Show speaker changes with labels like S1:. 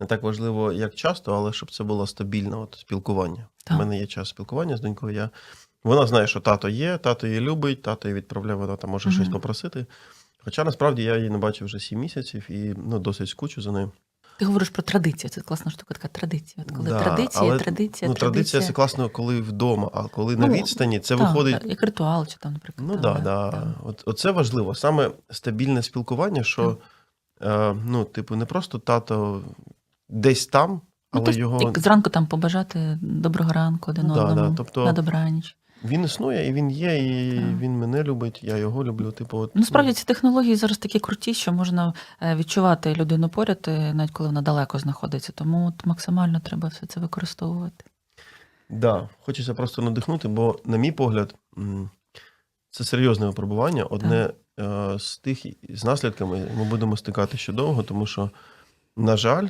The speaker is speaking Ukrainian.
S1: не так важливо, як часто, але щоб це було стабільне от, спілкування.
S2: Так.
S1: У мене є час спілкування з донькою. Я... Вона знає, що тато є, тато її любить, тато її відправляє, вона там може
S2: Мгм.
S1: щось попросити. Хоча насправді я її не бачив вже 7 місяців і ну, досить скучу за нею.
S2: Ти говориш про традицію. Це класна штука, така традиція. От коли
S1: Да,
S2: традиція,
S1: але,
S2: традиція,
S1: ну, традиція це класно, коли вдома, а коли на
S2: Ну,
S1: відстані, це
S2: Так,
S1: виходить.
S2: так, як ритуал, чи там, наприклад.
S1: Ну
S2: та,
S1: так, да, да. От, оце важливо. Саме стабільне спілкування, що е, ну, типу, не просто тато десь там,
S2: Ну,
S1: але
S2: тобто,
S1: його
S2: зранку там побажати доброго ранку один
S1: Ну, да,
S2: одному,
S1: да, тобто-
S2: на добраніч.
S1: він існує, і він є, і
S2: Так.
S1: він мене любить, я його люблю. Типу, от,
S2: Ну, справді ці технології зараз такі круті, що можна е, відчувати людину поряд, е, навіть коли вона далеко знаходиться. Тому от максимально треба все це використовувати.
S1: Да, хочеться просто надихнути, бо, на мій погляд, це серйозне випробування. Одне е, з тих з наслідками ми будемо стикати ще довго, тому що, на жаль,